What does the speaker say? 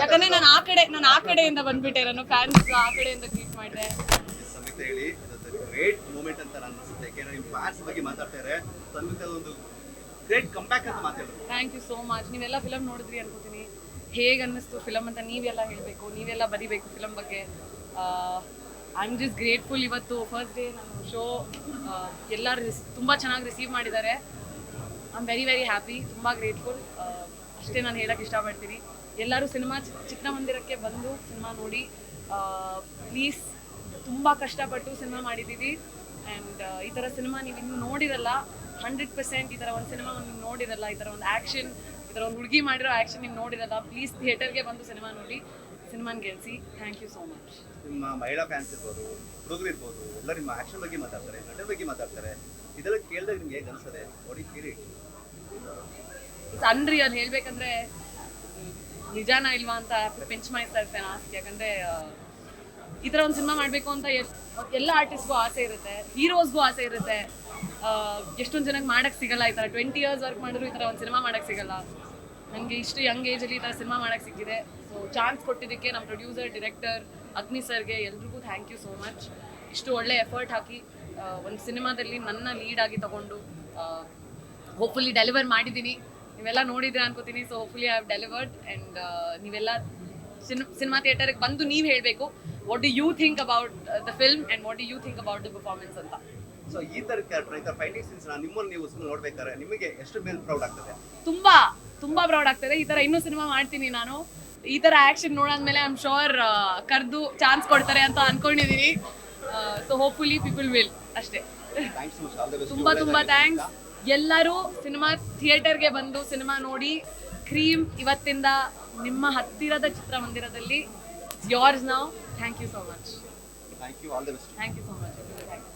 ಯಾಕಂದ್ರೆ ನಾನು ಆ ಕಡೆ ನಾನು ಆ ಕಡೆಯಿಂದ ಬಂದ್ಬಿಟ್ಟೆ ನಾನು ಫ್ಯಾನ್ಸ್ ಆ ಕಡೆಯಿಂದ ಟ್ರೀಟ್ ಮಾಡಿದೆ. ಸಂಯುಕ್ತ ಹೇಳಿ ಗ್ರೇಟ್ ಮೂಮೆಂಟ್ ಅಂತ ನಾನು ಅನ್ಸುತ್ತೆ. ಯಾಕೆಂದ್ರೆ ನಿಮ್ಮ ಫ್ಯಾನ್ಸ್ ಬಗ್ಗೆ ಮಾತಾಡ್ತಾರೆ ಸಂಯುಕ್ತ ಒಂದು ಗ್ರೇಟ್ ಕಂಬ್ಯಾಕ್ ಅಂತ ಮಾತಾಡೋದು ಥ್ಯಾಂಕ್ ಯು ಸೋ ಮಚ್ ನೀವೆಲ್ಲ ಫಿಲಮ್ ನೋಡಿದ್ರಿ ಅನ್ಕೋತೀನಿ. ಹೇಗೆ ಅನ್ನಿಸ್ತು ಫಿಲಮ್ ಅಂತ ನೀವೆಲ್ಲ ಹೇಳಬೇಕು ನೀವೆಲ್ಲ ಬರಿಬೇಕು ಫಿಲಮ್ ಬಗ್ಗೆ. ಐ ಆಮ್ ಜಸ್ಟ್ ಗ್ರೇಟ್ಫುಲ್ ಇವತ್ತು ಫಸ್ಟ್ ಡೇ ನಾನು ಶೋ ಎಲ್ಲರೂ ತುಂಬ ಚೆನ್ನಾಗಿ ರಿಸೀವ್ ಮಾಡಿದ್ದಾರೆ. I am very very happy ತುಂಬ ಗ್ರೇಟ್ಫುಲ್ ಅಷ್ಟೇ ನಾನು ಹೇಳಕ್ಕೆ ಇಷ್ಟಪಡ್ತೀನಿ. ಎಲ್ಲರೂ ಸಿನಿಮಾ ಚಿಕ್ಕಮಂದಿರಕ್ಕೆ ಬಂದು ಸಿನಿಮಾ ನೋಡಿ ಪ್ಲೀಸ್ ತುಂಬ ಕಷ್ಟಪಟ್ಟು ಸಿನಿಮಾ ಮಾಡಿದ್ದೀವಿ. ಆ್ಯಂಡ್ ಈ ಥರ ಸಿನಿಮಾ ನೀವು ಇನ್ನೂ ನೋಡಿರಲ್ಲ ಹಂಡ್ರೆಡ್ ಪರ್ಸೆಂಟ್ ಈ ಥರ ಒಂದು ಸಿನಿಮಾ ನೀವು ನೋಡಿರಲ್ಲ, ಈ ಥರ ಒಂದು ಆ್ಯಕ್ಷನ್ ಈ ಥರ ಒಂದು ಹುಡುಗಿ ಮಾಡಿರೋ ಆ್ಯಕ್ಷನ್ ನೀವು ನೋಡಿರಲ್ಲ ಪ್ಲೀಸ್ ಥಿಯೇಟರ್ಗೆ ಬಂದು ಸಿನಿಮಾ ನೋಡಿ. ಸಿನಿಮಾನ ಗೆಲ್ಸಿ ಥ್ಯಾಂಕ್ ಯು ಸೋ ಮಚ್ ನಿಮ್ಮ ಮಹಿಳಾ ಫ್ಯಾನ್ಸ್ ಇರ್ಬೋದು ಹುಡುಗರು ಇರ್ಬೋದು ಎಲ್ಲ ನಿಮ್ಮ ಆಕ್ಷನ್ ಬಗ್ಗೆ ಮಾತಾಡ್ತಾರೆ ನಟರ ಬಗ್ಗೆ ಮಾತಾಡ್ತಾರೆ ಇದೆಲ್ಲ ಕೇಳಿದಾಗ ನಿಮ್ಗೆ ಹೇಗೆ ಅನ್ಸುತ್ತೆ? ನೋಡಿ ಕೇಳಿ ಇಟ್ಸ್ ಅನ್ರಿಯಲ್ ಹೇಳ್ಬೇಕಂದ್ರೆ ನಿಜಾನ ಇಲ್ವಾ ಅಂತ ಪೆಂಚ್ ಮಾಡ್ತಾ ಇರ್ತೇನೆ ಆಸೆ ಯಾಕಂದ್ರೆ ಈ ಥರ ಒಂದು ಸಿನಿಮಾ ಮಾಡಬೇಕು ಅಂತ ಎಲ್- ಎಲ್ಲ ಆರ್ಟಿಸ್ಟ್ಗೂ ಆಸೆ ಇರುತ್ತೆ ಹೀರೋಸ್ಗೂ ಆಸೆ ಇರುತ್ತೆ. ಎಷ್ಟೊಂದು ಜನಕ್ಕೆ ಮಾಡಕ್ಕೆ ಸಿಗಲ್ಲ ಈ ಥರ ಟ್ವೆಂಟಿ ಇಯರ್ಸ್ ವರ್ಕ್ ಮಾಡಿದ್ರು ಈ ಥರ ಒಂದು ಸಿನಿಮಾ ಮಾಡಕ್ಕೆ ಸಿಗಲ್ಲ. ನನಗೆ ಇಷ್ಟು ಯಂಗ್ ಏಜಲ್ಲಿ ಈ ಥರ ಸಿನಿಮಾ ಮಾಡಕ್ಕೆ ಸಿಕ್ಕಿದೆ. ಸೊ ಚಾನ್ಸ್ ಕೊಟ್ಟಿದ್ದಕ್ಕೆ ನಮ್ಮ ಪ್ರೊಡ್ಯೂಸರ್ ಡಿರೆಕ್ಟರ್ ಅಗ್ನಿ ಸರ್ಗೆ ಎಲ್ರಿಗೂ ಥ್ಯಾಂಕ್ ಯು ಸೋ ಮಚ್ ಇಷ್ಟು ಒಳ್ಳೆ ಎಫರ್ಟ್ ಹಾಕಿ ಒಂದು ಸಿನಿಮಾದಲ್ಲಿ ನನ್ನ ಲೀಡ್ ಆಗಿ ತಗೊಂಡು ಹೋಪ್ಫುಲಿ ಡೆಲಿವರ್ ಮಾಡಿದ್ದೀನಿ ನೀವೆಲ್ಲ ನೋಡಿದ್ರೆ ಅನ್ಕೋತೀನಿ. So hopefully I have delivered and ನೀವೆಲ್ಲ ಸಿನಿಮಾ ಥಿಯೇಟರ್ಗೆ ಬಂದು ನೀವು ಹೇಳಬೇಕು. What do you think about the film and what do you think about the performance ಅಂತ. ಸೊ ಈ ಥರ ಕ್ಯಾರೆಕ್ಟರ್ ಈ ಥರ ಫೈಟಿಂಗ್ ಸೀನ್ಸ್ ನಿಮ್ಮನ್ನು ನೀವು ಸುಮ್ಮನೆ ನೋಡ್ಬೇಕಾದ್ರೆ ನಿಮಗೆ ಎಷ್ಟು ಮೇಲೆ ಪ್ರೌಡ್ ಆಗ್ತದೆ? ತುಂಬಾ ತುಂಬಾ ಪ್ರೌಡ್ ಆಗ್ತದೆ. ಈ ತರ ಇನ್ನೂ ಸಿನಿಮಾ ಮಾಡ್ತೀನಿ ನಾನು. ಈ ತರ ಆಕ್ಷನ್ ನೋಡಾದ್ಮೇಲೆ ಐ ಆಮ್ ಶೋರ್ ಕರೆದು ಚಾನ್ಸ್ ಕೊಡ್ತಾರೆ ಅಂತ ಅನ್ಕೊಂಡಿದೀನಿ. ಸೊ ಹೋಪ್ಫುಲಿ ಪೀಪಲ್ ವಿಲ್ ಅಷ್ಟೇ. ತುಂಬಾ ತುಂಬಾ ಥ್ಯಾಂಕ್ಸ್ ಎಲ್ಲರೂ ಸಿನಿಮಾ ಥಿಯೇಟರ್ಗೆ ಬಂದು ಸಿನಿಮಾ ನೋಡಿ ಕ್ರೀಮ್ ಇವತ್ತಿಂದ ನಿಮ್ಮ ಹತ್ತಿರದ ಚಿತ್ರಮಂದಿರದಲ್ಲಿ ಯೋರ್ಸ್ ನಾವು thank you so much thank you so much